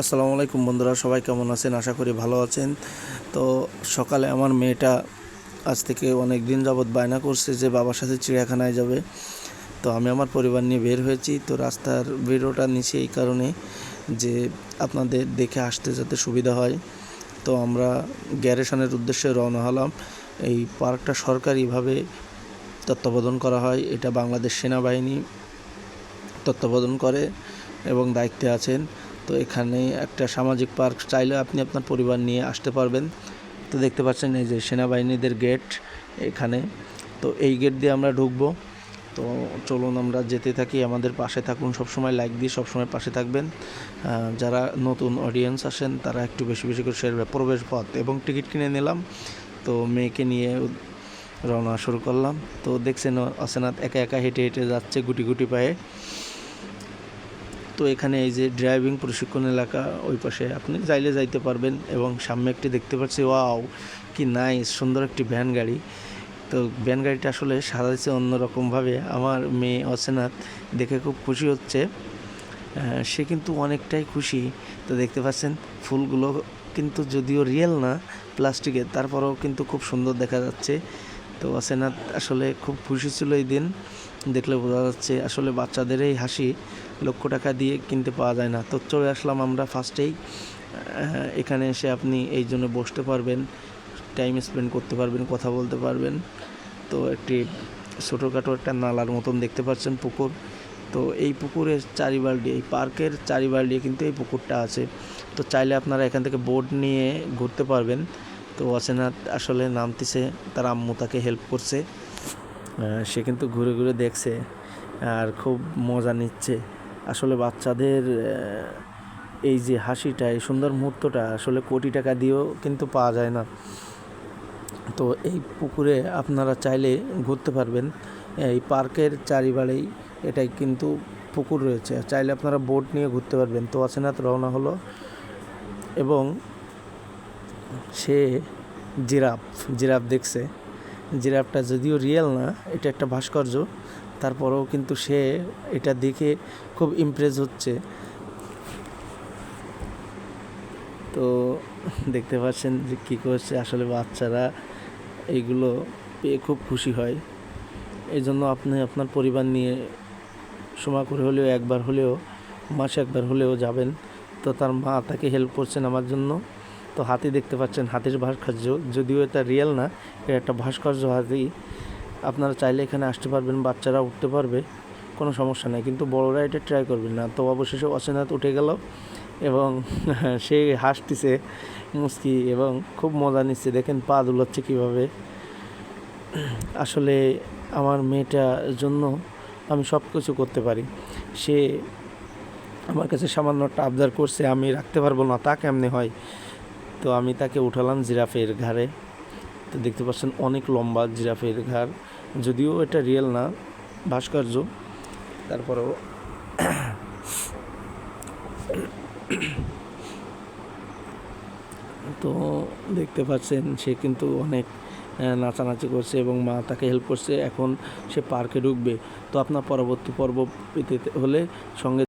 আসসালামু আলাইকুম বন্ধুরা, সবাই কেমন আছেন? আশা করি ভালো আছেন। তো সকালে আমার মেয়েটা আজ থেকে অনেক দিন যাবৎ বায়না করছে যে বাবার সাথে চিড়িয়াখানায় যাবে। তো আমি আমার পরিবার নিয়ে বের হয়েছি। তো রাস্তার ভিডিওটা নিছি এই কারণে যে আপনাদের দেখে আসতে যাতে সুবিধা হয়। তো আমরা গ্যারেশনের উদ্দেশ্যে রওনা হলাম। এই পার্কটা সরকারিভাবে তত্ত্বাবধান করা হয়। এটা বাংলাদেশ সেনাবাহিনী তত্ত্বাবধান করে এবং দায়িত্বে আছেন। তো এখানে একটা সামাজিক পার্ক চাইলে আপনি আপনার পরিবার নিয়ে আসতে পারবেন। তো দেখতে পাচ্ছেন এই যে সেনাবাহিনীদের গেট এখানে। তো এই গেট দিয়ে আমরা ঢুকবো। তো চলুন আমরা যেতে থাকি, আমাদের পাশে থাকুন, সবসময় লাইক দিয়ে সবসময় পাশে থাকবেন। যারা নতুন অডিয়েন্স আসেন, তারা একটু বেশি বেশি করে শেয়ার প্রবেশ পথ এবং টিকিট কিনে নিলাম। তো মেয়েকে নিয়ে রওনা শুরু করলাম। তো দেখছেন অসেনাথ একা একা হেঁটে হেঁটে যাচ্ছে গুটি গুটি পায়ে। তো এখানে এই যে ড্রাইভিং প্রশিক্ষণ এলাকা, ওই পাশে আপনি যাইলে যাইতে পারবেন এবং সামনে একটি দেখতে পাচ্ছি, ওয়াও, কি নাইস সুন্দর একটি ভ্যান গাড়ি। তো ভ্যান গাড়িটা আসলে সাজাইছে অন্যরকমভাবে। আমার মেয়ে অসেনাথ দেখে খুব খুশি হচ্ছে। সে কিন্তু অনেকটাই খুশি। তো দেখতে পাচ্ছেন, ফুলগুলো কিন্তু যদিও রিয়েল না প্লাস্টিকের তারপরেও কিন্তু খুব সুন্দর দেখা যাচ্ছে। তো অসেনাথ আসলে খুব খুশি ছিল এই দিন। দেখলে বোঝা যাচ্ছে আসলে বাচ্চাদের এই হাসি লক্ষ টাকা দিয়ে কিনতে পাওয়া যায় না। তো চলে আসলাম আমরা ফার্স্টেই এখানে এসে আপনি এই জন্য বসতে পারবেন টাইম স্পেন্ড করতে পারবেন, কথা বলতে পারবেন। তো একটি ছোটোখাটো একটা নালার মতন দেখতে পাচ্ছেন পুকুর। তো এই পুকুরের চারিবাল্টি এই পার্কের চারিবাল্টি কিন্তু এই পুকুরটা আছে। তো চাইলে আপনারা এখান থেকে বোট নিয়ে ঘুরতে পারবেন। তো অচেনাথ আসলে নামতেছে, তার আম্মু তাকে হেল্প করছে। সে কিন্তু ঘুরে ঘুরে দেখছে আর খুব মজা নিচ্ছে। আসলে বাচ্চাদের এই যে হাসিটা, এই সুন্দর মুহূর্তটা আসলে কোটি টাকা দিয়েও কিন্তু পাওয়া যায় না। তো এই পুকুরে আপনারা চাইলে ঘুরতে পারবেন। এই পার্কের চারিবারেই এটাই কিন্তু পুকুর রয়েছে। চাইলে আপনারা বোট নিয়ে ঘুরতে পারবেন। তো অচেনাথ রওনা হলো। এবং সে জিরাফ জিরাফ দেখছে। জিরাফটা যদিও রিয়েল না, এটা একটা ভাস্কর্য। তারপরেও কিন্তু সে এটা দেখে খুব ইমপ্রেস হচ্ছে। তো দেখতে পাচ্ছেন যে কী করছে আসলে বাচ্চারা। এইগুলো পেয়ে খুব খুশি হয়। এই জন্য আপনি আপনার পরিবার নিয়ে সময় করে হলেও, একবার হলেও, মাসে একবার হলেও যাবেন। তো তার মা তাকে হেল্প করছেন আমার জন্য। তো হাতি দেখতে পাচ্ছেন, হাতির ভাস্কর্য। যদিও এটা রিয়েল না, এটা একটা ভাস্কর্য হাতি। আপনারা চাইলে এখানে আসতে পারবেন, বাচ্চারা উঠতে পারবে, কোনো সমস্যা নেই। কিন্তু বড়রা এটা ট্রাই করবেন না। তো অবশেষে অচেনাথ উঠে গেল এবং সে হাসতেছে মুস্কি এবং খুব মজা নিচ্ছে। দেখেন পা দুলাচ্ছে কীভাবে। আসলে আমার মেয়েটার জন্য আমি সব কিছু করতে পারি। সে আমার কাছে সামান্য একটা আবদার করছে, আমি রাখতে পারব না, তা কেমনে হয়? তো আমি তাকে উঠালাম জিরাফের ঘাড়ে। তো দেখতে পাচ্ছেন অনেক লম্বা জিরাফের ঘাড়। যদিও এটা রিয়েল না, ভাস্কর্য। তারপরেও তো দেখতে পাচ্ছেন সে কিন্তু অনেক নাচানাচি করছে এবং মা তাকে হেল্প করছে। এখন সে পার্কে ঢুকবে। তো আপনার পরবর্তী পর্ব পেতে হলে সঙ্গে